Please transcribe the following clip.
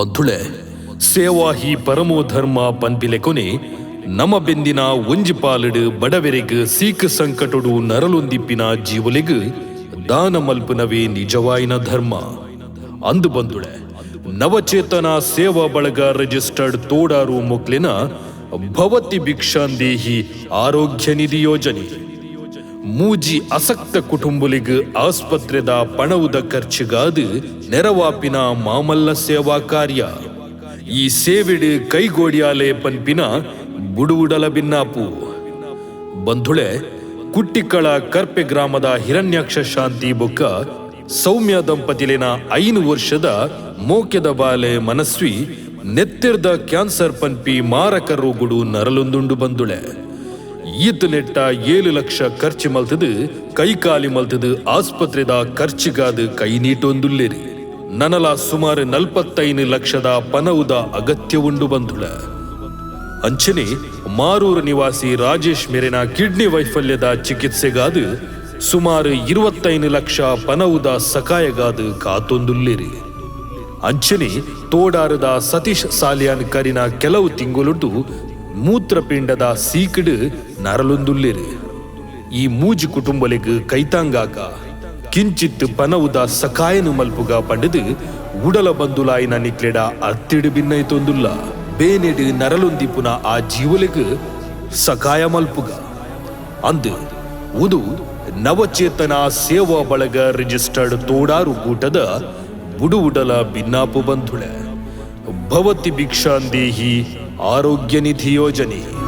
ಬಂಧುಳೆ. ಸೇವಾ ಹಿ ಪರಮೋ ಧರ್ಮ ಪನ್ಪಿಲೆ ಕೊನೆ ನಮ ಬೆಂದಿನ ಒಂಜಿ ಪಾಲಡು ಬಡವೆರೆಗ್ ಸೀಕ್ ಸಂಕಟೊಡು ನರಲೊಂದಿಪ್ಪಿನ ಜೀವುಲೆಗ್ ದಾನ ಮಲ್ಪುನವೇ ನಿಜವಾಯಿನ ಧರ್ಮ. ಅಂದು ಬಂದುಳೆ ನವಚೇತನ ಸೇವಾ ಬಳಗ ರಿಜಿಸ್ಟರ್ಡ್ ತೋಡಾರು ಮೊಕ್ಲಿನ ಭವತಿ ಭಿಕ್ಷಾಂದೇಹಿ ಆರೋಗ್ಯ ನಿಧಿ ಯೋಜನೆ. ಮೂಜಿ ಅಸಕ್ತ ಕುಟುಂಬುಲಿಗ್ ಆಸ್ಪತ್ರೆದ ಪಣವುದ ಖರ್ಚುಗಾದ ನೆರವಾಪಿನ ಮಾಮಲ್ಲ ಸೇವಾ ಕಾರ್ಯ. ಈ ಸೇವೆಡ್ ಕೈಗೋಡಿಯಾಲೆ ಪನ್ಪಿನ ಬುಡುವುಡಲ ಬಿನ್ನಾಪು. ಬಂಧುಳೆ, ಕುಟ್ಟಿಕಳ ಕರ್ಪೆ ಗ್ರಾಮದ ಹಿರಣ್ಯಾಕ್ಷ ಶಾಂತಿ ಬೊಕ್ಕ ಸೌಮ್ಯ ದಂಪತಿಲಿನ ಐನು ವರ್ಷದ ಮೋಕೆದ ಬಾಲೆ ಮನಸ್ವಿ ನೆತ್ತಿರ್ದ ಕ್ಯಾನ್ಸರ್ ಪನ್ಪಿ ಮಾರಕ ರೋಗುಡು ನರಲೊಂದುಂಡು ಬಂದುಳೆ ಈತ ನೆಟ್ಟ ಏಳು ಲಕ್ಷ ಖರ್ಚು ಮಲ್ತದು, ಕೈಕಾಲಿ ಮಲ್ತದು ಆಸ್ಪತ್ರೆದ ಖರ್ಚಿಗಾದ ಕೈ ನೀಟೊಂದುಲ್ಲೇರಿ. ನನಲ ಸುಮಾರು ನಲ್ಪತ್ತೈದು ಲಕ್ಷದ ಪನವುದ ಅಗತ್ಯ ಉಂಡು ಬಂದುಳ. ಅಂಚನೆ ಮಾರೂರು ನಿವಾಸಿ ರಾಜೇಶ್ ಮೇರಿನ ಕಿಡ್ನಿ ವೈಫಲ್ಯದ ಚಿಕಿತ್ಸೆಗಾದ ಸುಮಾರು ಇರುವತ್ತೈದು ಲಕ್ಷ ಪನವುದ ಸಕಾಯಗಾದ ಕಾತೊಂದುಲ್ಲೇರಿ. ಅಂಚನೆ ತೋಡಾರದ ಸತೀಶ್ ಸಾಲಿಯಾನ್ ಕರಿನ ಕೆಲವು ತಿಂಗಳುಂಟು ಮೂತ್ರಪಿಂಡದ ಸೀಕಡು ನರಲೊಂದುಲ್ಲೇರಿ ಈ ಮೂಜಿ ಕುಟುಂಬಲಿಗ ಕೈತಾಂಗಾಕ ಕಿಂಚಿತ್ ಪನವುದ ಸಕಾಯನು ಮಲ್ಪುಗ ಪಂಡದು ಉಡಲ ಬಂದುಲಾಯಿನ ನಿಕ್ಲೆಡ ಅತ್ತಿಡು ಭಿನ್ನೈತೊಂದುಲ್ಲ ಬೇನೆಡು ನರಲೊಂದಿಪುನ ಆ ಜೀವಲೆಗ್ ಸಕಾಯ ಮಲ್ಪುಗ. ಅಂದು ಉದು ನವಚೇತನ ಸೇವಾ ಬಳಗ ರಿಜಿಸ್ಟರ್ಡ್ ತೋಡಾರು ಕೂಟದ ಬುಡುವುಡಲ ಭಿನ್ನಾಪು ಬಂಧುಳೆ. ಭವತಿ ಭಿಕ್ಷಾಂದೇಹಿ ಆರೋಗ್ಯ ನಿಧಿ ಯೋಜನೆ